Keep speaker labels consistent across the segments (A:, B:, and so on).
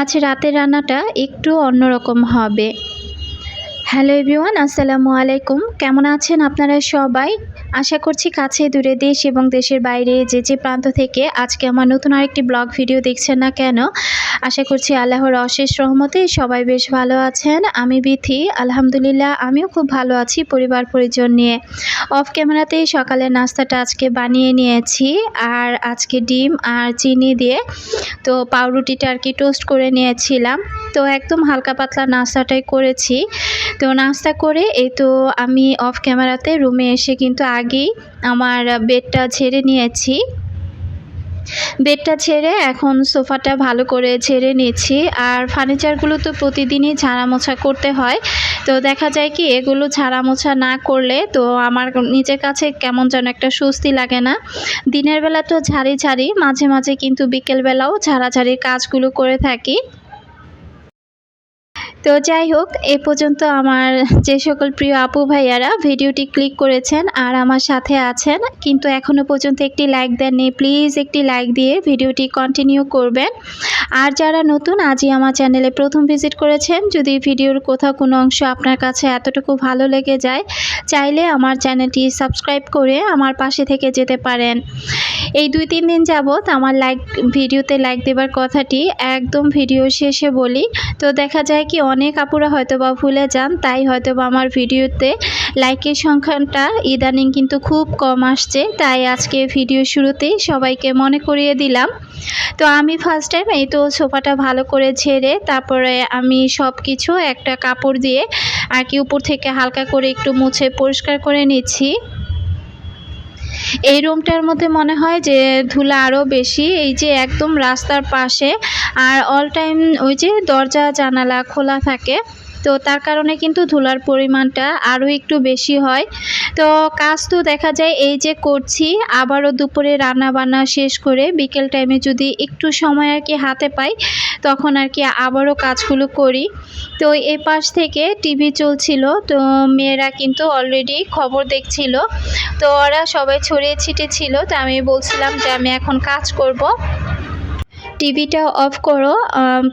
A: আজ রাতের রান্নাটা একটু অন্যরকম হবে। হ্যালো এভরিওয়ান আসসালামু আলাইকুম। কেমন আছেন আপনারা সবাই? আশা করছি কাছে দূরে দেশ এবং দেশের বাইরে যে যে প্রান্ত থেকে আজকে আমার নতুন আরেকটি ব্লগ ভিডিও দেখছেন না কেন, আশা করছি আল্লাহর অশেষ রহমতে সবাই বেশ ভালো আছেন। আমি বিথি, আলহামদুলিল্লাহ আমিও খুব ভালো আছি পরিবার পরিজন নিয়ে। অফ ক্যামেরাতেই সকালের নাস্তাটা আজকে বানিয়ে নিয়েছি, আর আজকে ডিম আর চিনি দিয়ে তো পাউরুটিটা আর কি টোস্ট করে নিয়েছিলাম। তো একদম হালকা পাতলা নাস্তাটাই করেছি। তো নাস্তা করে এই তো আমি অফ ক্যামেরাতে রুমে এসে কিন্তু আগেই আমার বেডটা ছেড়ে নিয়েছি। বেডটা ছেড়ে এখন সোফাটা ভালো করে ছেড়ে নিচ্ছি আর ফার্নিচারগুলো তো প্রতিদিনই মোছা করতে হয়। তো দেখা যায় কি, এগুলো মোছা না করলে তো আমার নিজের কাছে কেমন যেন একটা স্বস্তি লাগে না। দিনের বেলা তো ঝাড়ি ঝাড়ি, মাঝে মাঝে কিন্তু বিকেলবেলাও ঝাড়াঝাড়ির কাজগুলো করে থাকি। তো যাই হোক, এ পর্যন্ত আমার যে সকল প্রিয় আপু ভাইয়ারা ভিডিওটি ক্লিক করেছেন আর আমার সাথে আছেন, কিন্তু এখনও পর্যন্ত একটি লাইক দেননি, প্লিজ একটি লাইক দিয়ে ভিডিওটি কন্টিনিউ করবেন। আর যারা নতুন, আজই আমার চ্যানেলে প্রথম ভিজিট করেছেন, যদি ভিডিওর কোথাও কোনো অংশ আপনার কাছে এতটুকু ভালো লেগে যায়, চাইলে আমার চ্যানেলটি সাবস্ক্রাইব করে আমার পাশে থেকে যেতে পারেন। এই দুই তিন দিন যাবৎ আমার লাইক, ভিডিওতে লাইক দেবার কথাটি একদম ভিডিও শেষে বলি। তো দেখা যায় কি অনেক আপুরা হয়তো বা ভুলে যান, তাই হয়তো বা আমার ভিডিওতে লাইকের সংখ্যাটা ইদানিং কিন্তু খুব কম আসছে, তাই আজকে ভিডিও শুরুতেই সবাইকে মনে করিয়ে দিলাম। তো আমি ফার্স্ট টাইম এই তো সোফাটা ভালো করে ঝেড়ে তারপরে আমি সব কিছু একটা কাপড় দিয়ে আর কি উপর থেকে হালকা করে একটু মুছে পরিষ্কার করে নিচ্ছি। এই রুমটার মধ্যে মনে হয় যে ধুলা আরও বেশি, এই যে একদম রাস্তার পাশে, আর অল টাইম ওই যে দরজা, জানালা খোলা থাকে। তো তার কারণে কিন্তু ধুলার পরিমাণটা আরও একটু বেশি হয়। তো কাজ তো দেখা যায় এই যে করছি, আবারও দুপুরে রান্না বান্না শেষ করে বিকেল টাইমে যদি একটু সময় আর কি হাতে পাই, তখন আর কি আবারও কাজগুলো করি। তো এই পাশ থেকে টিভি চলছিল, তো মেয়েরা কিন্তু অলরেডি খবর দেখছিল। তো ওরা সবাই ছড়িয়ে ছিটে ছিল তো আমি বলছিলাম যে আমি এখন কাজ করব। টিভিটা অফ করো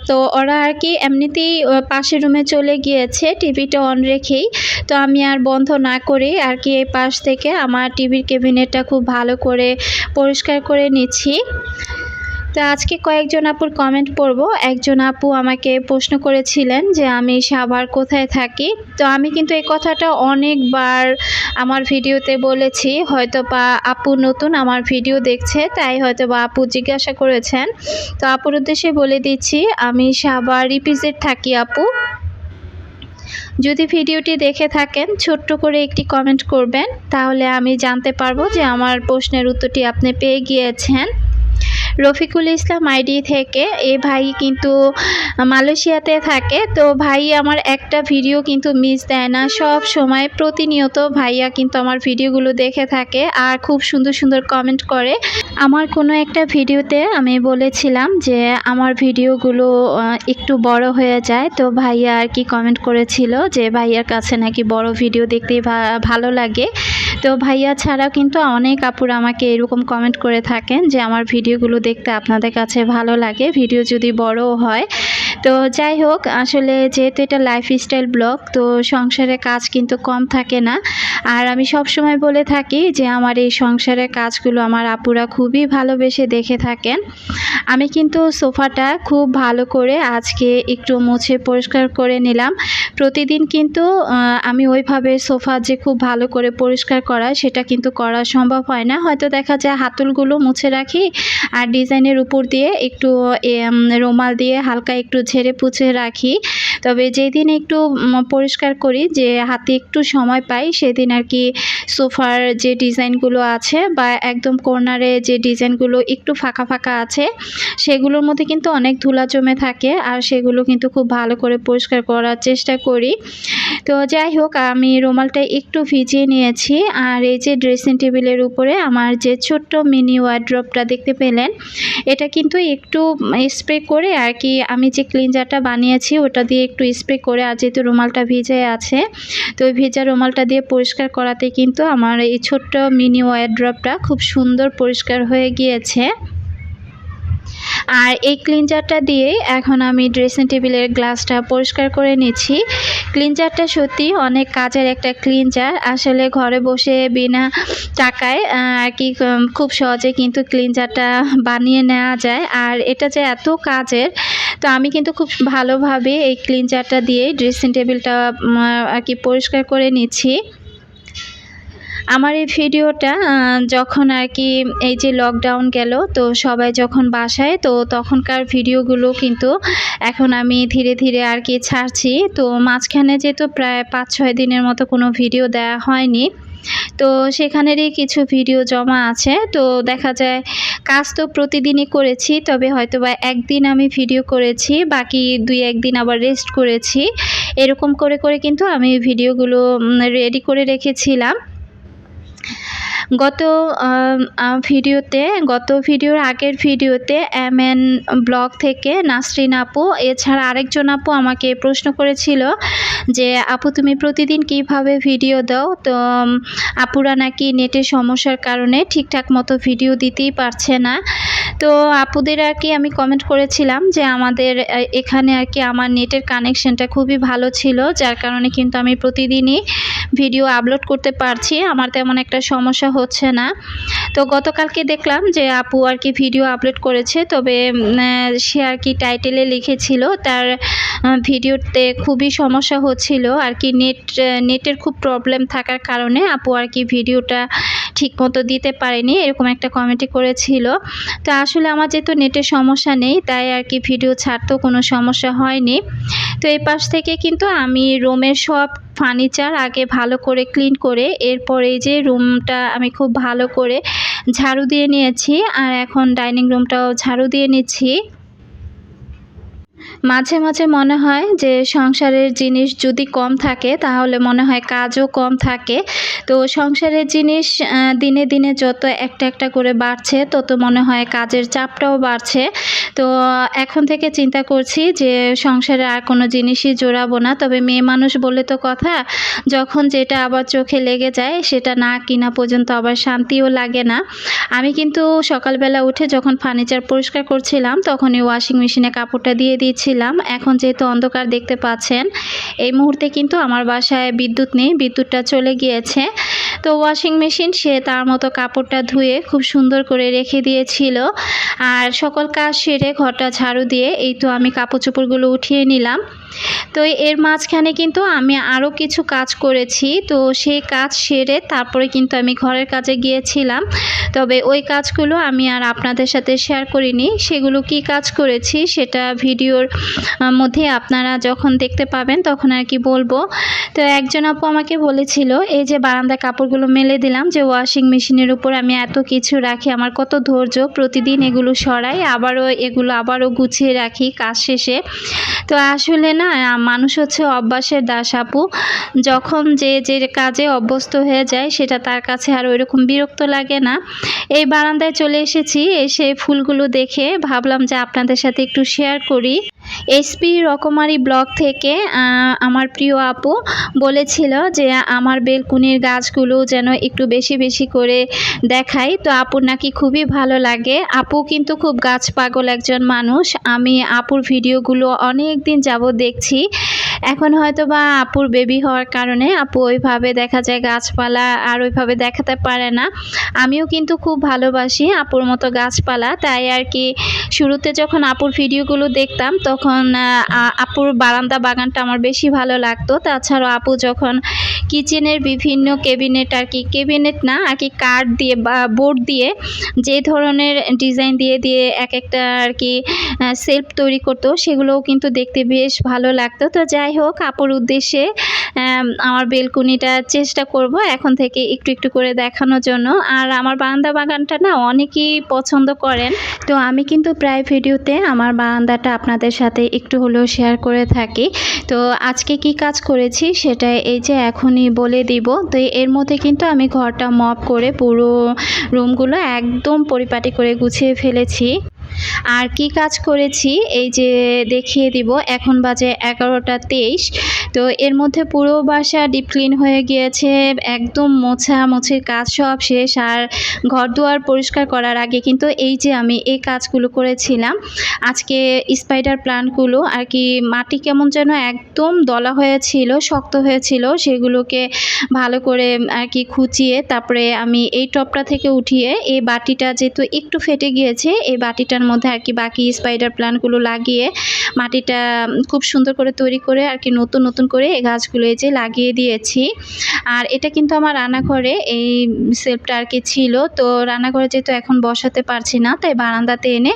A: তো ওরা আর কি এমনিতেই পাশের রুমে চলে গিয়েছে, টিভিটা অন রেখেই। তো আমি আর বন্ধ না করে, আর কি এই পাশ থেকে আমার টিভির ক্যাবিনেটটা খুব ভালো করে পরিষ্কার করে নিচ্ছি। তো আজকে কয়েকজন আপুর কমেন্ট পড়ব। একজন আপু আমাকে প্রশ্ন করেছিলেন যে, আমি সাভার কোথায় থাকি? তো আমি কিন্তু এই কথাটা অনেকবার আমার ভিডিওতে বলেছি। হয়তো বা আপু নতুন আমার ভিডিও দেখছে, তাই হয়তো বা আপু জিজ্ঞাসা করেছেন। তো আপুর উদ্দেশ্যে বলে দিচ্ছি, আমি সাভার রিপিজেট থাকি, আপু। যদি ভিডিওটি দেখে থাকেন, ছোট্ট করে একটি কমেন্ট করবেন, তাহলে আমি জানতে পারব যে আমার প্রশ্নের উত্তরটি আপনি পেয়ে গিয়েছেন। রফিকুল ইসলাম আইডি থেকে, এ ভাই কিন্তু মালয়েশিয়াতে থাকে। তো ভাই, আমার একটা ভিডিও কিন্তু মিস দেয় না। সব সময় প্রতিনিয়ত ভাইয়া কিন্তু আমার ভিডিওগুলো দেখে থাকে আর খুব সুন্দর সুন্দর কমেন্ট করে। আমার কোনো একটা ভিডিওতে আমি বলেছিলাম যে আমার ভিডিওগুলো একটু বড় হয়ে যায়। তো ভাইয়া আর কি কমেন্ট করেছিল যে ভাইয়ার কাছে নাকি বড় ভিডিও দেখতে ভালো লাগে। তো ভাইয়া ছাড়া কিন্তু অনেক আপুরা আমাকে এরকম কমেন্ট করে থাকেন যে আমার ভিডিওগুলো দেখতে আপনাদের কাছে ভালো লাগে। ভিডিও যদি বড়ও হয় তো যাই হোক, আসলে যেহেতু এটা লাইফস্টাইল ব্লগ তো সংসারে কাজ কিন্তু কম থাকে না। আর আমি সব সময় বলে থাকি যে আমার এই সংসারের কাজগুলো আমার আপুরা খুবই ভালোবেসে দেখে থাকেন। আমি কিন্তু সোফাটা খুব ভালো করে আজকে একটু মুছে পরিষ্কার করে নিলাম। প্রতিদিন কিন্তু আমি ওইভাবে সোফা যে খুব ভালো করে পরিষ্কার করা সেটা কিন্তু করা সম্ভব হয় না। হয়তো দেখা যায় হাতলগুলো মুছে রাখি, আর ডিজাইনের উপর দিয়ে একটু রুমাল দিয়ে হালকা একটু ঝেড়ে পুছে রাখি। তবে যেদিন একটু পরিষ্কার করি যে হাতে একটু সময় পাই, সেদিন আর কি সোফার যে ডিজাইনগুলো আছে বা একদম কর্নারে যে ডিজাইনগুলো একটু ফাঁকা ফাঁকা আছে, সেগুলোর মধ্যে কিন্তু অনেক ধুলা জমে থাকে আর সেগুলো কিন্তু খুব ভালো করে পরিষ্কার করার চেষ্টা করি। তো যাই হোক, আমি রুমালটা একটু ভিজিয়ে নিয়েছি আর এই যে ড্রেসিং টেবিলের উপরে আমার যে ছোট্ট মিনি ওয়ার্ড্রপটা দেখতে পেলেন, এটা কিন্তু একটু স্প্রে করে আর কি আমি যে ক্লিনজারটা বানিয়েছি, ওটা দিয়ে একটু স্প্রে করে, আর যেহেতু রুমালটা ভিজে আছে, তো ওই ভেজা রুমালটা দিয়ে পরিষ্কার করাতে কিন্তু আমার এই ছোট্ট মিনি ওয়ারড্রপটা খুব সুন্দর পরিষ্কার হয়ে গিয়েছে। আর এই ক্লিনজারটা দিয়েই এখন আমি ড্রেসিং টেবিলের গ্লাসটা পরিষ্কার করে নিচ্ছি। ক্লিনজারটা সত্যি অনেক কাজের একটা ক্লিনজার আসলে ঘরে বসে বিনা টাকায় আর কি, খুব সহজে কিন্তু ক্লিনজারটা বানিয়ে নেওয়া যায়। আর এটা যে এত কাজের তো আমি কিন্তু খুব ভালোভাবে এই ক্লিনজারটা দিয়ে ড্রেসিং টেবিলটা আর কি পরিষ্কার করে নিচ্ছি। আমার এই ভিডিওটা যখন আর কি এই যে লকডাউন গেল, তো সবাই যখন বাসায়, তো তখনকার ভিডিওগুলো কিন্তু এখন আমি ধীরে ধীরে আর কি ছাড়ছি। তো মাঝখানে যেহেতু প্রায় পাঁচ ছয় দিনের মতো কোনো ভিডিও দেওয়া হয়নি তো সেখানেরই কিছু ভিডিও জমা আছে। তো দেখা যায় কাজ তো প্রতিদিনই করেছি, তবে হয়তো বা একদিন আমি ভিডিও করেছি, বাকি দুই একদিন আবার রেস্ট করেছি। এরকম করে করে কিন্তু আমি ভিডিওগুলো রেডি করে রেখেছিলাম। গত ভিডিওতে, গত ভিডিওর আগের ভিডিওতে এম এন ব্লগ থেকে নাসরিন আপু, এছাড়া আরেকজন আপু আমাকে প্রশ্ন করেছিল যে, আপু, তুমি প্রতিদিন কীভাবে ভিডিও দাও? তো আপুরা নাকি নেটের সমস্যার কারণে ঠিকঠাক মতো ভিডিও দিতেই পারছে না। তো, আপুদের আর কি আমি কমেন্ট করেছিলাম যে, আমাদের এখানে আর কি আমার নেটের কানেকশনটা খুবই ভালো ছিল, যার কারণে কিন্তু আমি প্রতিদিনই ভিডিও আপলোড করতে পারছি। আমার তেমন একটা সমস্যা হচ্ছে না। তো গতকালকে দেখলাম যে আপু আর কি ভিডিও আপলোড করেছে, তবে সে আর কি টাইটেলে লিখেছিল। তার ভিডিওতে খুবই সমস্যা হচ্ছিল। আর কি নেট নেটের খুব প্রবলেম থাকার কারণে আপু আর কি ভিডিওটা ঠিক মতো দিতে পারেনি, এরকম একটা কমেন্টই করেছিল। তো আসলে আমার যেহেতু নেটের সমস্যা নেই, তাই আর কি ভিডিও ছাড়তেও কোনো সমস্যা হয়নি। তো এই পাশ থেকে কিন্তু আমি রুমের সব ফার্নিচার আগে ভালো করে ক্লিন করে, এরপর যে রুমটা আমি খুব ভালো করে ঝাড়ু দিয়ে নিয়েছি, আর এখন ডাইনিং রুমটাও ঝাড়ু দিয়ে নিচ্ছি। মাঝে মাঝে মনে হয় যে সংসারের জিনিস যদি কম থাকে, তাহলে মনে হয় কাজও কম থাকে। তো সংসারের জিনিস দিনে দিনে যত একটা একটা করে বাড়ছে, তত মনে হয় কাজের চাপটাও বাড়ছে। তো এখন থেকে চিন্তা করছি যে সংসারে আর কোনো জিনিসই জোড়াবো না। তবে মেয়ে মানুষ বলে তো কথা, যখন যেটা আবার চোখে লেগে যায়, সেটা না কিনা পর্যন্ত আবার শান্তিও লাগে না। আমি কিন্তু সকালবেলা উঠে যখন ফার্নিচার পরিষ্কার করছিলাম, তখনই ওয়াশিং মেশিনে কাপড়টা দিয়ে দিয়েছিলাম এখন যেহেতু অন্ধকার দেখতে পাচ্ছেন, এই মুহূর্তে কিন্তু আমার বাসায় বিদ্যুৎ নেই, বিদ্যুৎটা চলে গিয়েছে। তো ওয়াশিং মেশিন সে তার মতো কাপড়টা ধুয়ে খুব সুন্দর করে রেখে দিয়েছিল। আর সকল কাজ সেরে ঘরটা ঝাড়ু দিয়ে এই তো আমি কাপড় চোপড়গুলো উঠিয়ে নিলাম। তো এর মাঝখানে কিন্তু আমি আরও কিছু কাজ করেছি। তো সেই কাজ সেরে তারপরে কিন্তু আমি ঘরের কাজে গিয়েছিলাম। তবে ওই কাজগুলো আমি আর আপনাদের সাথে শেয়ার করিনি। সেগুলো কি কাজ করেছি সেটা ভিডিওর মধ্যে আপনারা যখন দেখতে পাবেন তখন আর কি বলব। তো একজন আপু আমাকে বলেছিল, এই যে বারান্দায় কাপড়গুলো মেলে দিলাম যে ওয়াশিং মেশিনের উপর আমি এত কিছু রাখি, আমার কত ধৈর্য, প্রতিদিন এগুলো সরাই, আবারও এগুলো আবারও গুছিয়ে রাখি কাজ শেষে। তো আসলে না, মানুষ হচ্ছে অভ্যাসের দাস আপু। যখন যে যে কাজে অভ্যস্ত হয়ে যায়, সেটা তার কাছে আর ওইরকম বিরক্ত লাগে না। এই বারান্দায় চলে এসেছি, এসে ফুলগুলো দেখে ভাবলাম যে আপনাদের সাথে একটু শেয়ার করি। এসপি রকমারি ব্লক থেকে আমার প্রিয় আপু বলেছিল যে আমার বেলকুনির গাছগুলো যেন একটু বেশি বেশি করে দেখাই তো আপুর নাকি খুবই ভালো লাগে। আপু কিন্তু খুব গাছ পাগল একজন মানুষ। আমি আপুর ভিডিওগুলো অনেক দিন যাব দেখছি। এখন হয়তো বা আপুর বেবি হওয়ার কারণে আপু ওইভাবে দেখা যায় গাছপালা আর ওইভাবে দেখাতে পারে না। আমিও কিন্তু খুব ভালোবাসি আপুর মতো গাছপালা। তাই আর কি শুরুতে যখন আপুর ভিডিওগুলো দেখতাম তখন আপুর বারান্দা বাগানটা আমার বেশি ভালো লাগতো। তাছাড়াও আপু যখন কিচেনের বিভিন্ন কেবিনেট আর কি কেবিনেট না, আর কি কাঠ দিয়ে বা, বোর্ড দিয়ে যে ধরনের ডিজাইন দিয়ে দিয়ে এক একটা আর কি সেলফ তৈরি করতো, সেগুলোও কিন্তু দেখতে বেশ ভালো লাগতো। তো যাই হোক, আপুর উদ্দেশ্যে আমার বেলকুনিটা চেষ্টা করব এখন থেকে একটু একটু করে দেখানোর জন্য। আর আমার বারান্দা বাগানটা না অনেকেই পছন্দ করেন। তো আমি কিন্তু প্রায় ভিডিওতে আমার বারান্দাটা আপনাদের সাথে একটু হলেও শেয়ার করে থাকি। তো আজকে কি কাজ করেছি সেটা এই যে এখনই বলে দিব। তো এর মধ্যে কিন্তু আমি ঘরটা মপ করে পুরো রুমগুলো একদম পরিপাটি করে গুছিয়ে ফেলেছি। আর কি কাজ করেছি? এই যে দেখিয়ে দিব এখন বাজে এগারোটা তেইশ। তো এর মধ্যে পুরো বাসা ডিপ ক্লিন হয়ে গিয়েছে, একদম মোছা মুছির কাজ সব শেষ আর ঘর দুয়ার পরিষ্কার করার আগে কিন্তু এই যে আমি এই কাজগুলো করেছিলাম, আজকে স্পাইডার প্লান্টগুলো আর কি মাটি কেমন যেন একদম দলা হয়েছিল, শক্ত হয়েছিল, সেগুলোকে ভালো করে আর কি খুঁচিয়ে তারপরে আমি এই টপটা থেকে উঠিয়ে এই বাটিটা যেহেতু একটু ফেটে গিয়েছে, এই বাটিটার মধ্যে আর কি বাকি স্পাইডার প্লান্টগুলো লাগিয়ে মাটিটা খুব সুন্দর করে তৈরি করে আর কি নতুন নতুন করে এই গাছগুলো এই যে লাগিয়ে দিয়েছি। আর এটা কিন্তু আমার রান্নাঘরে এই সেলফটা আর কি ছিল। তো রান্নাঘরে যেহেতু এখন বসাতে পারছি না, তাই বারান্দাতে এনে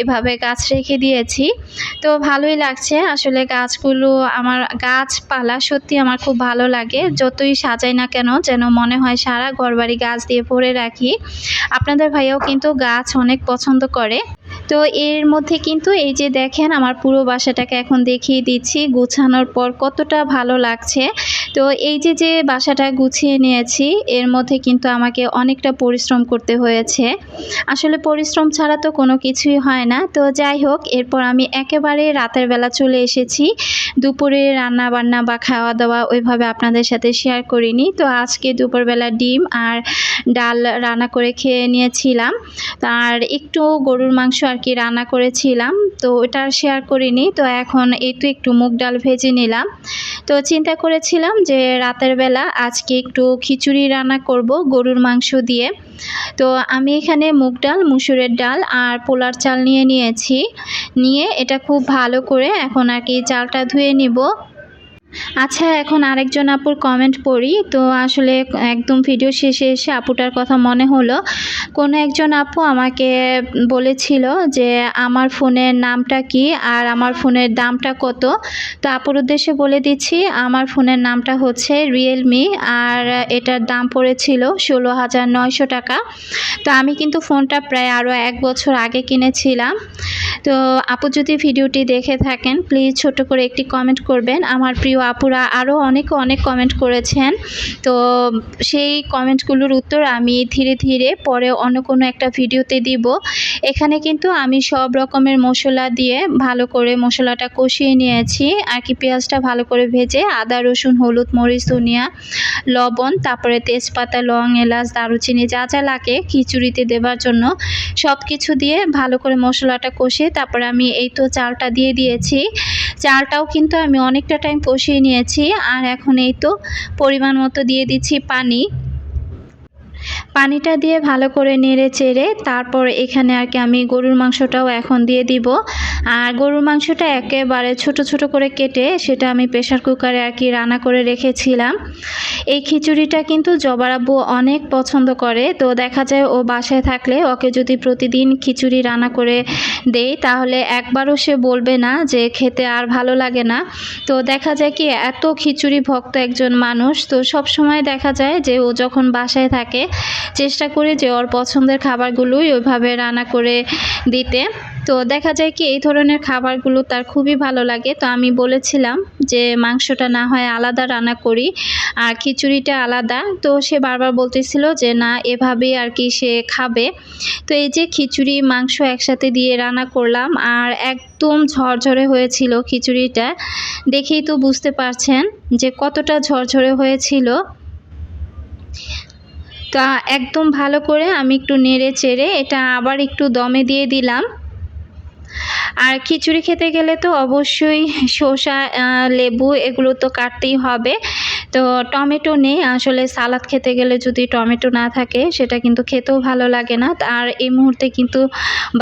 A: এভাবে গাছ রেখে দিয়েছি। তো ভালোই লাগছে। আসলে গাছগুলো আমার, গাছপালা সত্যি আমার খুব ভালো লাগে। যতই সাজাই না কেন যেন মনে হয় সারা ঘরবাড়ি গাছ দিয়ে ভরে রাখি। আপনাদের ভাইয়াও কিন্তু গাছ অনেক পছন্দ করে। তো এর মধ্যে কিন্তু এই যে দেখেন আমার পুরো বাসাটাকে এখন দেখিয়ে দিচ্ছি, গুছানোর পর কতটা ভালো লাগছে। তো এই যে যে বাসাটা গুছিয়ে নিয়েছি, এর মধ্যে কিন্তু আমাকে অনেকটা পরিশ্রম করতে হয়েছে। আসলে পরিশ্রম ছাড়া তো কোনো কিছুই হয় না। তো যাই হোক, এরপর আমি একেবারে রাতের বেলা চলে এসেছি। দুপুরে রান্না বান্না বা খাওয়া দাওয়া ওইভাবে আপনাদের সাথে শেয়ার করিনি। তো আজকে দুপুরবেলা ডিম আর ডাল রান্না করে খেয়ে নিয়েছিলাম। আর একটু গরুর মাংস আর কি রান্না করেছিলাম, তো ওটা শেয়ার করিনি, তো এখন একটু একটু মুগ ডাল ভেজে নিলাম। তো চিন্তা করেছিলাম যে রাতের বেলা আজকে একটু খিচুড়ি রান্না করব গরুর মাংস দিয়ে। তো আমি এখানে মুগ ডাল, মুসুরের ডাল আর পোলার চাল নিয়ে নিয়েছি। নিয়ে এটা খুব ভালো করে এখন আর কি চালটা ধুয়ে নিব। আচ্ছা এখন আরেকজন আপুর কমেন্ট পড়ি। তো আসলে একদম ভিডিও শেষে এসে আপুটার কথা মনে হলো। কোনো একজন আপু আমাকে বলেছিল যে, আমার ফোনের নামটা কি আর আমার ফোনের দামটা কত? তো আপুর উদ্দেশ্যে বলে দিচ্ছি, আমার ফোনের নামটা হচ্ছে রিয়েলমি আর এটার দাম পড়েছিল ষোলো হাজার নয়শো টাকা। তো আমি কিন্তু ফোনটা প্রায় আরও এক বছর আগে কিনেছিলাম। তো আপু যদি ভিডিওটি দেখে থাকেন প্লিজ ছোট করে একটি কমেন্ট করবেন। আমার প্রিয় আপুরা আরও অনেক অনেক কমেন্ট করেছেন। তো সেই কমেন্টগুলোর উত্তর আমি ধীরে ধীরে পরে অন্য কোনো একটা ভিডিওতে দিব। এখানে কিন্তু আমি সব রকমের মশলা দিয়ে ভালো করে মশলাটা কষিয়ে নিয়েছি। আর কি পেঁয়াজটা ভালো করে ভেজে আদা, রসুন, হলুদ, মরিচ, ধনিয়া, লবণ, তারপরে তেজপাতা, লং, এলাচ, দারুচিনি যা যা লাগে খিচুড়িতে দেবার জন্য সব কিছু দিয়ে ভালো করে মশলাটা কষিয়ে তারপরে আমি এই তো চালটা দিয়ে দিয়েছি। চালটাও কিন্তু আমি অনেকটা টাইম কষিয়ে নিয়েছি আর এখন এই তো পরিমাণ মতো দিয়ে দিচ্ছি পানি। পানিটা দিয়ে ভালো করে নেড়ে চেড়ে তারপর এখানে আর কি আমি গরুর মাংসটাও এখন দিয়ে দিব। আর গরুর মাংসটা একেবারে ছোট ছোট করে কেটে সেটা আমি প্রেশার কুকারে আর কি রান্না করে রেখেছিলাম। এই খিচুড়িটা কিন্তু জবার আব্বু অনেক পছন্দ করে, তো দেখা যায় ও বাসায় থাকলে ওকে যদি প্রতিদিন খিচুড়ি রান্না করে দেই, তাহলে একবারও সে বলবে না যে খেতে আর ভালো লাগে না। তো দেখা যায় কি এত খিচুড়ি ভক্ত একজন মানুষ, তো সব সময় দেখা যায় যে ও যখন বাসায় থাকে চেষ্টা করি যে ওর পছন্দের খাবারগুলোই ওইভাবে রান্না করে দিতে। তো দেখা যায় কি, এই ধরনের খাবারগুলো তার খুবই ভালো লাগে। তো আমি বলেছিলাম যে মাংসটা না হয় আলাদা রান্না করি আর খিচুড়িটা আলাদা। তো সে বারবার বলতেছিল যে না, এভাবেই আর কি সে খাবে। তো এই যে খিচুড়ি, মাংস একসাথে দিয়ে রান্না করলাম আর একদম ঝরঝরে হয়েছিল খিচুড়িটা। দেখেই তো বুঝতে পারছেন যে কতটা ঝরঝরে হয়েছিল। তা একদম ভালো করে আমি একটু নেড়ে চেড়ে এটা আবার একটু দমে দিয়ে দিলাম। আর খিচুড়ি খেতে গেলে তো অবশ্যই শসা লেবু এগুলো তো কাটতেই হবে। তো টমেটো নেই, আসলে সালাদ খেতে গেলে যদি টমেটো না থাকে, সেটা কিন্তু খেতেও ভালো লাগে না। আর এই মুহূর্তে কিন্তু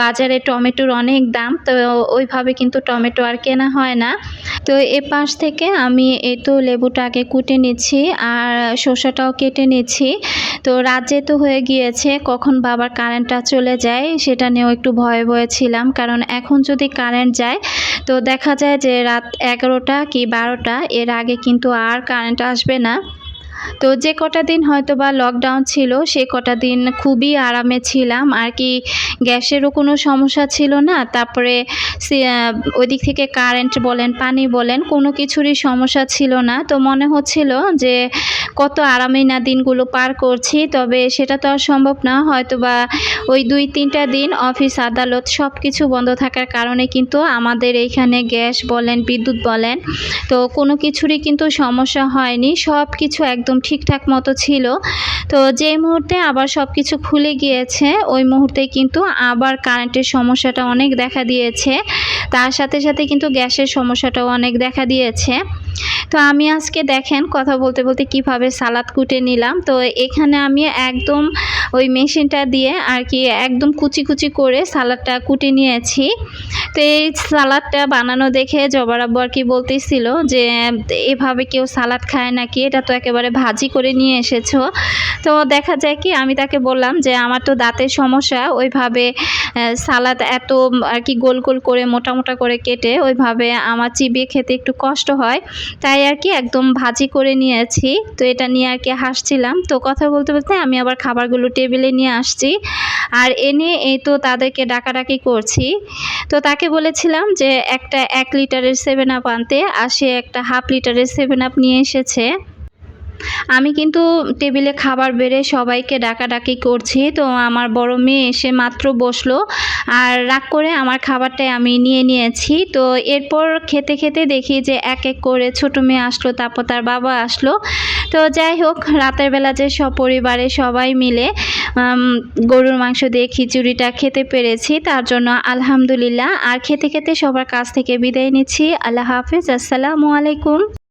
A: বাজারে টমেটোর অনেক দাম, তো ওইভাবে কিন্তু টমেটো আর কেনা হয় না। তো এ পাশ থেকে আমি এই তো লেবুটাকে কুটে নিচ্ছি, আর শসাটাও কেটে নিচ্ছি। তো রাত যেহেতু হয়ে গিয়েছে, কখন বাবার কারেন্টটা চলে যায়, সেটা নিয়েও একটু ভয়ে ভয়ে ছিলাম, কারণ এখন যদি কারেন্ট যায়, তো দেখা যায় যে রাত এগারোটা কি বারোটা, এর আগে কিন্তু আর কারেন্ট আসবে না। তো যে কটা দিন হয়তো বা লকডাউন ছিল সে কটা দিন খুবই আরামে ছিলাম। আর কি গ্যাসেরও কোনো সমস্যা ছিল না। তারপরে আহ, ওইদিক থেকে কারেন্ট বলেন পানি বলেন কোনো কিছুরই সমস্যা ছিল না। তো মনে হচ্ছিল যে কত আরামে না দিনগুলো পার করছি তবে সেটা তো আর সম্ভব না। হয়তো বা ওই দুই তিনটা দিন অফিস আদালত সব কিছু বন্ধ থাকার কারণে কিন্তু আমাদের এইখানে গ্যাস বলেন বিদ্যুৎ বলেন তো কোনো কিছুরই কিন্তু সমস্যা হয়নি। সব কিছু একদম ঠিকঠাক মতো ছিল। তো যেই মুহূর্তে আবার সব কিছু খুলে গিয়েছে, ওই মুহূর্তে কিন্তু আবার কারেন্টের সমস্যাটা অনেক দেখা দিয়েছে। তার সাথে সাথে কিন্তু গ্যাসের সমস্যাটাও অনেক দেখা দিয়েছে। তো আমি আজকে দেখেন কথা বলতে বলতে কীভাবে সালাদ কুটে নিলাম। তো এখানে আমি একদম ওই মেশিনটা দিয়ে আর কি একদম কুচি কুচি করে সালাদটা কুটে নিয়েছি। তো এই সালাদটা বানানো দেখে জবার আব্বু আর কি বলতেছিল যে, এভাবে কেউ সালাদ খায় নাকি? এটা তো একেবারে ভাজি করে নিয়ে এসেছ। তো দেখা যায় কি, আমি তাকে বললাম যে, আমার তো দাঁতের সমস্যা, ওইভাবে সালাদ এত আর কি গোল গোল করে মোটা মোটা করে কেটে ওইভাবে আমার চিবিয়ে খেতে একটু কষ্ট হয়। তাই আর কি একদম ভাজি করে নিয়েছি। তো এটা নিয়ে আর কি হাসছিলাম। তো কথা বলতে বলতে আমি আবার খাবারগুলো টেবিলে নিয়ে আসছি। আর এনে এই তো তাদেরকে ডাকাডাকি করছি। তো তাকে বলেছিলাম যে একটা এক লিটারের সেভেন আপ আনতে, আর সে একটা হাফ লিটারের সেভেন আপ নিয়ে এসেছে। আমি কিন্তু টেবিলে খাবার বেড়ে সবাইকে ডাকাডাকি করছি। তো আমার বড় মেয়ে এসে মাত্র বসল। আর রাগ করে আমার খাবারটাই আমি নিয়ে নিয়েছি। তো এরপর খেতে খেতে দেখি যে এক এক করে ছোট মেয়ে আসলো, তারপর তার বাবা আসলো। তো যাই হোক, রাতের বেলা যে সপরিবারে সবাই মিলে গরুর মাংস দিয়ে খিচুড়িটা খেতে পেরেছি, তার জন্য আলহামদুলিল্লাহ। আর খেতে খেতে সবার কাছ থেকে বিদায় নিচ্ছি। আল্লাহ হাফিজ। আসসালামু আলাইকুম।